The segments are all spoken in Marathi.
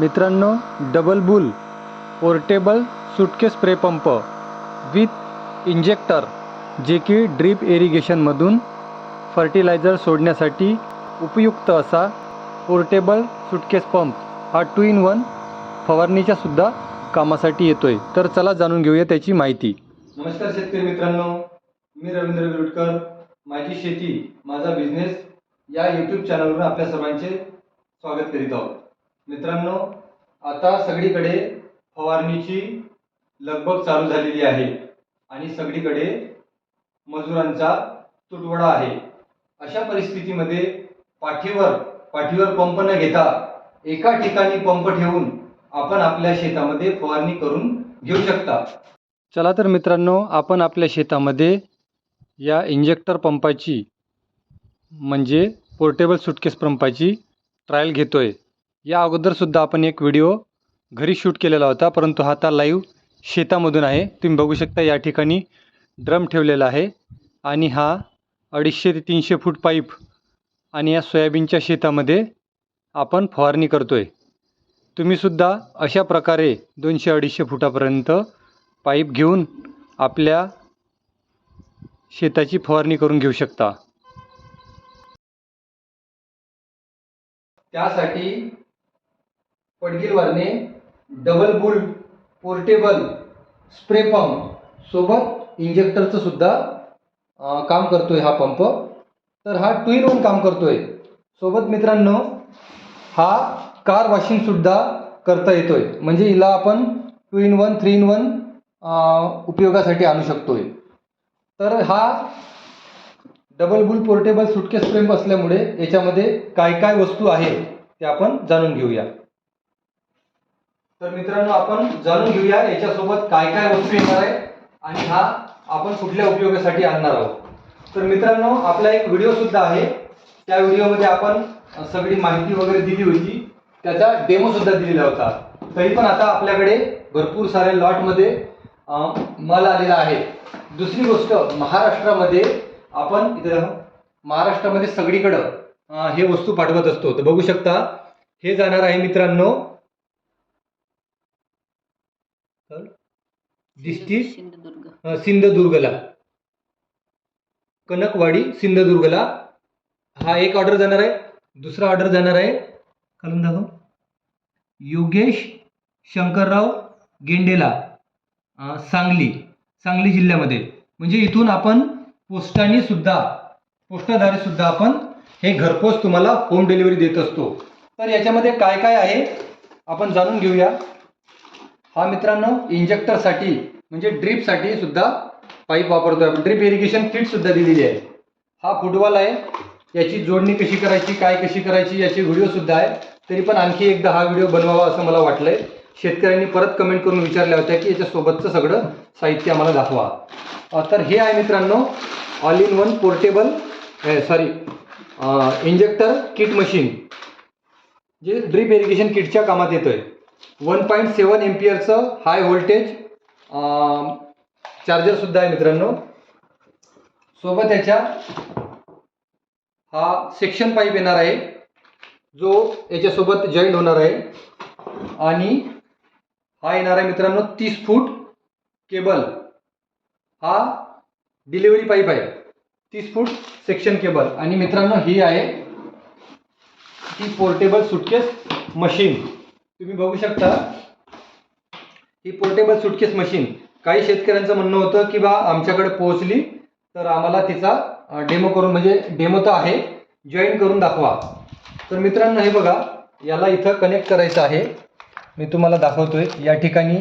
मित्रांनो double bull portable suitcase spray pump with injector जे की ड्रीप इरिगेशनमधून फर्टिलायझर सोडण्यासाठी उपयुक्त असा पोर्टेबल सुटकेस पंप हा टू इन वन फवारणीच्या सुद्धा कामासाठी येतोय. तर चला जाणून घेऊया त्याची माहिती. नमस्कार शेतकरी मित्रांनो मी रवींद्र विरुटकर माझी शेती माझा बिझनेस या यूट्यूब चॅनलवर आपल्या सर्वांचे स्वागत करीत आहोत. मित्रांनो आता सगळीकडे फवारणीची लगबग चालू झालेली आहे आणि सगळीकडे मजुरांचा तुटवडा आहे. अशा परिस्थितीमध्ये पाठीवर पाठीवर पंप न घेता एका ठिकाणी पंप ठेवून आपण आपल्या शेतामध्ये फवारणी करून घेऊ शकता. चला तर मित्रांनो आपण आपल्या शेतामध्ये या इंजेक्टर पंपाची म्हणजे पोर्टेबल सुटकेस पंपाची ट्रायल घेतोय. या अगोदरसुद्धा आपण एक व्हिडिओ घरी शूट केलेला होता परंतु हा आता लाईव्ह शेतामधून आहे. तुम्ही बघू शकता या ठिकाणी ड्रम ठेवलेला आहे आणि हा अडीचशे ते तीनशे फूट पाईप आणि या सोयाबीनच्या शेतामध्ये आपण फवारणी करतो आहे तुम्हीसुद्धा अशा प्रकारे दोनशे अडीचशे फुटापर्यंत पाईप घेऊन आपल्या शेताची फवारणी करून घेऊ शकता. त्यासाठी पडगिलवारने double bull portable spray pump सोबत इंजेक्टरचं सुद्धा अं, काम करतोय हा पंप तर हा टू इन वन काम करतोय. सोबत मित्रांनो हा कार वॉशिंग सुद्धा करता येतोय. म्हणजे हिला आपण two in one three in one उपयोगासाठी आणू शकतोय. तर हा double bull portable suitcase frame असल्यामुळे याच्यामध्ये काय काय वस्तू आहे ते आपण जाणून घेऊया. तर मित्रांनो आपण जाणून घेऊया याच्यासोबत काय काय वस्तू येणार आहे आणि हा आपण कुठल्या उपयोगासाठी आणणार आहोत. तर मित्रांनो आपला एक व्हिडिओ सुद्धा आहे. त्या व्हिडिओमध्ये आपण सगळी माहिती वगैरे दिली होती. त्याचा डेमो सुद्धा दिलेला होता. तरी पण आता आपल्याकडे भरपूर साऱ्या लॉटमध्ये माल आलेला आहे. दुसरी गोष्ट महाराष्ट्रामध्ये आपण इथं महाराष्ट्रामध्ये सगळीकडं हे वस्तू पाठवत असतो. तर बघू शकता हे जाणार आहे मित्रांनो डिस्ट्रिक्ट सिंधुदुर्ग. सिंधुदुर्गला. कनकवाडी सिंधुदुर्गला. हा एक ऑर्डर जाणार आहे. दुसरा ऑर्डर जाणार आहे. खालून दाखव योगेश शंकरराव गेंडेला सांगली सांगली जिल्ह्यामध्ये. म्हणजे इथून आपण पोस्टाने सुद्धा पोस्टाद्वारे सुद्धा आपण हे घरपोच तुम्हाला होम डिलिव्हरी देत असतो. तर याच्यामध्ये काय काय आहे? आपण जाणून घेऊया. हा मित्रांनो इंजेक्टरसाठी म्हणजे ड्रीपसाठी सुद्धा पाईप वापरतोय आपण. ड्रीप इरिगेशन किट सुद्धा दिलेली आहे. हा फुटबॉल आहे. याची जोडणी कशी करायची काय कशी करायची याची व्हिडिओ सुद्धा आहे. तरी पण आणखी एकदा हा व्हिडिओ बनवावा असं मला वाटलंय. शेतकऱ्यांनी परत कमेंट करून विचारल्या होत्या की याच्यासोबतचं सगळं साहित्य आम्हाला दाखवा. तर हे आहे मित्रांनो all in one portable sorry injector kit machine जे ड्रीप इरिगेशन किटच्या कामात येतोय. वन पॉईंट सेवन एम्पियरचं हाय व्होल्टेज चार्जरसुद्धा आहे मित्रांनो. सोबत याच्या हा सेक्शन पाईप येणार आहे जो याच्यासोबत जॉईंट होणार आहे. आणि हा येणार आहे मित्रांनो तीस फूट केबल हा डिलिव्हरी पाईप आहे. तीस फूट सेक्शन केबल आणि मित्रांनो ही आहे ही पोर्टेबल सुटकेस मशीन तुम्ही बघू शकता ही पोर्टेबल सुटकेस मशीन काही शेतकऱ्यांचं म्हणणं होतं की बा आमच्याकडे पोहोचली तर आम्हाला तिचा डेमो करून म्हणजे डेमो तर आहे जॉईन करून दाखवा. तर मित्रांनो हे बघा याला इथं कनेक्ट करायचं आहे. मी तुम्हाला दाखवतोय या ठिकाणी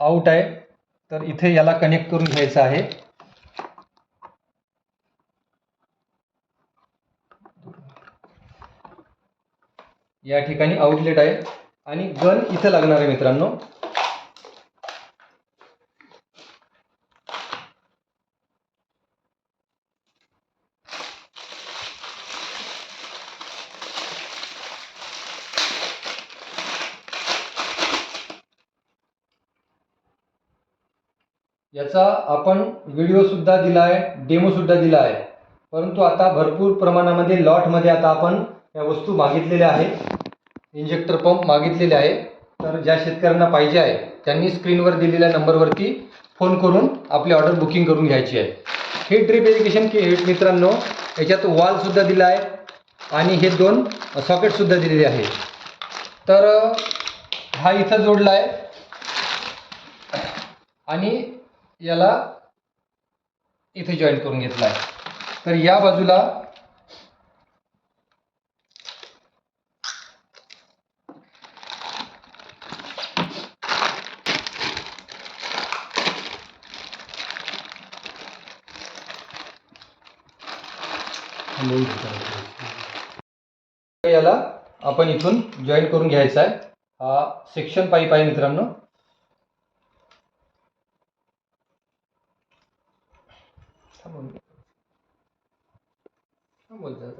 आऊट आहे. तर इथे याला कनेक्ट करून घ्यायचं आहे. या ठिकाणी आउटलेट आहे. आणि गन इथं लागणार आहे मित्रांनो. याचा आपण व्हिडिओ सुद्धा दिला आहे डेमो सुद्धा दिला आहे परंतु आता भरपूर प्रमाणामध्ये लॉटमध्ये आता आपण या वस्तू मागितलेल्या आहेत. इंजेक्टर पंप मागितलेले आहे. तर ज्या शेतकऱ्यांना पाहिजे आहे त्यांनी स्क्रीनवर दिलेल्या नंबरवरती फोन करून आपली ऑर्डर बुकिंग करून घ्यायची आहे. हे ट्रिप एज्युकेशन की हेट मित्रांनो याच्यात वॉलसुद्धा दिला आहे आणि हे दोन सॉकेटसुद्धा दिलेले आहे. तर हा इथं जोडला आहे. आणि याला इथे जॉईन करून घेतला आहे. तर या बाजूला याला आपण इथून जॉईन करून घ्यायचा आहे. हा सेक्शन पाईप आहे मित्रांनो.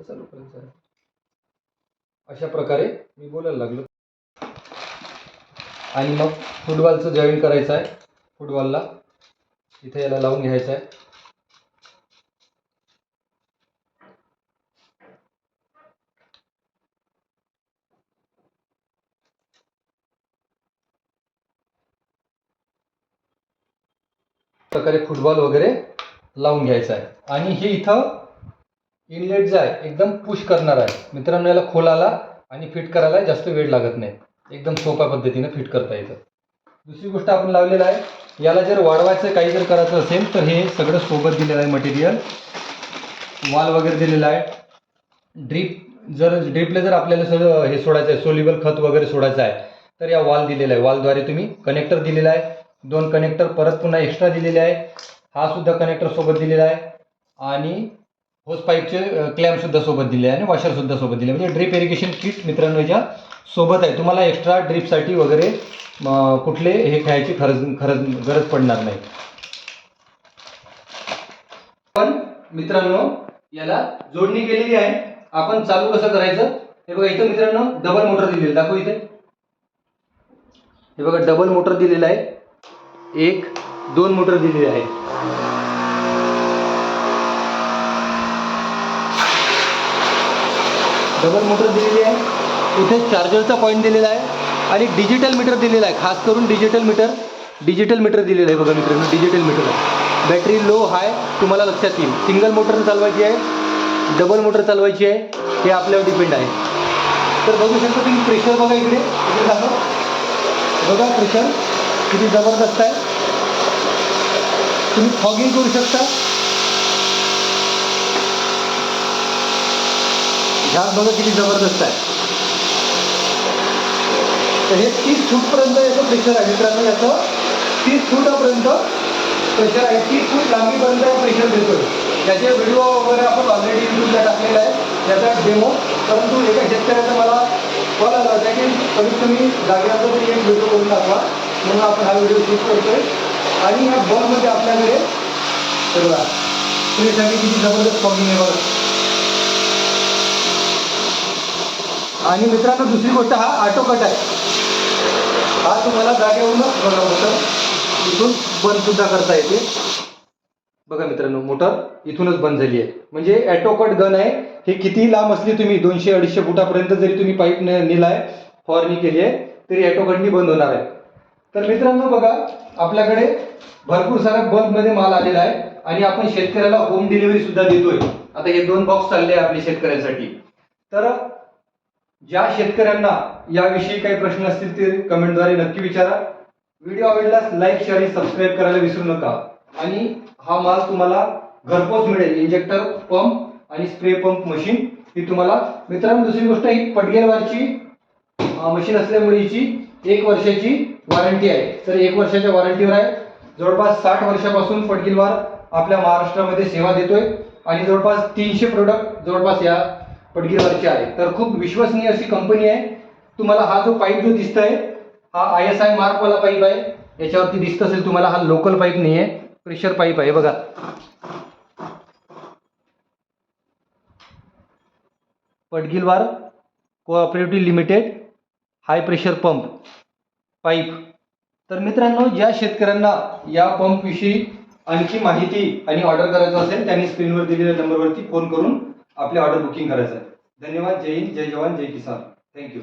चालू अशा प्रकारे मी बोलायला लागलो. आणि मग फुटबॉलचं जॉईन करायचं आहे. फुटबॉलला इथे याला लावून घ्यायचं आहे. प्रकारे फुटबॉल वगैरे लावून घ्यायचा आहे. आणि हे इथं इनलेट जे आहे एकदम पुश करणार आहे. मित्रांनो याला खोलाला आणि फिट करायला जास्त वेळ लागत नाही. एकदम सोप्या पद्धतीने फिट करता येतं. दुसरी गोष्ट आपण लावलेलं आहे याला जर वाढवायचं काही जर करायचं असेल तर हे सगळं सोबत दिलेलं आहे मटेरियल वाल वगैरे दिलेला आहे. ड्रीप जर ड्रीपला जर आपल्याला सगळं हे सोडायचं आहे सोल्युबल खत वगैरे सोडायचं आहे तर या वाल दिलेला आहे. वालद्वारे तुम्ही कनेक्टर दिलेला आहे. दोन कनेक्टर परत पुन्हा एक्स्ट्रा दिलेले आहे. हा सुद्धा कनेक्टर सोबत दिलेला आहे. आणि होस पाईपचे क्लॅम्प सुद्धा सोबत दिले आहे आणि वॉशर सुद्धा सोबत दिले म्हणजे ड्रीप इरिगेशन किट मित्रांनो याच्या सोबत आहे. तुम्हाला एक्स्ट्रा ड्रीपसाठी वगैरे कुठले हे खायची खरज खरज गरज पडणार नाही. पण मित्रांनो याला जोडणी केलेली आहे. आपण चालू कसं करायचं? हे बघा इथं मित्रांनो डबल मोटर दिलेली दाखव इथे. हे बघा डबल मोटर दिलेलं आहे. एक दोन मोटर दिलेली आहे डबल मोटर दिलेली आहे. इथे चार्जरचा पॉईंट दिलेला आहे आणि डिजिटल मीटर दिलेला आहे. खास करून डिजिटल मीटर डिजिटल मीटर दिलेलं आहे बघा मित्रांनो डिजिटल मीटर आहे बॅटरी लो हाय तुम्हाला लक्षात येईल. सिंगल मोटर चालवायची आहे डबल मोटर चालवायची आहे हे आपल्यावर डिपेंड आहे. तर बघू शकता तुम्ही प्रेशर बघा इकडे. इकडे दाखव. बघा प्रेशर किती जबरदस्त आहे. तुम्ही फॉगिंग करू शकता. झाड बघा किती जबरदस्त आहे. तर हे तीस फूटपर्यंत याचं प्रेशर आहे मित्रांनो याचं तीस फुटापर्यंत प्रेशर आहे. तीस फूट लांबीपर्यंत प्रेशर देतोय. त्याचे व्हिडिओ वगैरे आपण ऑलरेडी यूट्यूबला टाकलेला आहे. त्याचा डेमो परंतु एका शेतकऱ्याचा मला कॉल आला होता की कमीत कमी जागेवर तरी एक व्हिडिओ करून दाखवा. म्हणून आपण हा व्हिडिओ शूट करतोय. आणि ह्या बॉलमध्ये आपल्याकडे हे बघा किती जबरदस्त फॉगिंग आहे बघा. आणि मित्रांनो दुसरी गोष्ट हा आटोकट आहे. हा तुम्हाला जागेवरूनच बघा मोटर इथून बंद सुद्धा करता येते. बघा मित्रांनो मोटर इथूनच बंद झाली आहे. म्हणजे ॲटोकट गन आहे. हे किती लांब असली तुम्ही दोनशे अडीचशे फुटापर्यंत जरी तुम्ही पाईप नेलाय फवारणी केली आहे तरी ॲटोकटनी बंद होणार आहे. तर मित्रांनो बघा आपल्याकडे भरपूर सारा बल्कमध्ये माल आलेला आहे आणि आपण शेतकऱ्याला होम डिलिव्हरी सुद्धा देतोय. आता हे दोन बॉक्स चालले आहे आपल्या शेतकऱ्यांसाठी. तर ज्या शेतकऱ्यांना याविषयी काही प्रश्न असतील ते कमेंटद्वारे नक्की विचारा. व्हिडिओ आवडल्यास लाईक शेअर आणि सबस्क्राईब करायला विसरू नका. आणि हा माल तुम्हाला घरपोच मिळेल. इंजेक्टर पंप आणि स्प्रे पंप मशीन ही तुम्हाला मित्रांनो दुसरी गोष्ट ही पडगेलवारची मशीन असल्यामुळे हिची एक वर्षाची वॉरंटी आहे. तर एक वर्षाच्या वॉरंटीवर आहे. जवळपास साठ वर्षापासून पडगिलवार आपल्या महाराष्ट्रामध्ये सेवा देतोय. आणि जवळपास तीनशे प्रोडक्ट जवळपास या पडगिलवारचे आहे तर खूप विश्वसनीय अशी कंपनी आहे. तुम्हाला हा जो पाईप जो दिसतोय हा आय एस आय मार्कवाला पाईप आहे. याच्यावरती दिसत असेल तुम्हाला हा लोकल पाईप नाही आहे. प्रेशर पाईप आहे बघा. Padgilwar cooperative limited high pressure pump pipe. तर मित्रांनो ज्या शेतकऱ्यांना या पंपविषयी आणखी माहिती आणि ऑर्डर करायचं असेल त्यांनी स्क्रीनवर दिलेल्या नंबरवरती फोन करून आपली ऑर्डर बुकिंग करायचं आहे. धन्यवाद. जय हिंद. जय जवान. जय किसान. थँक्यू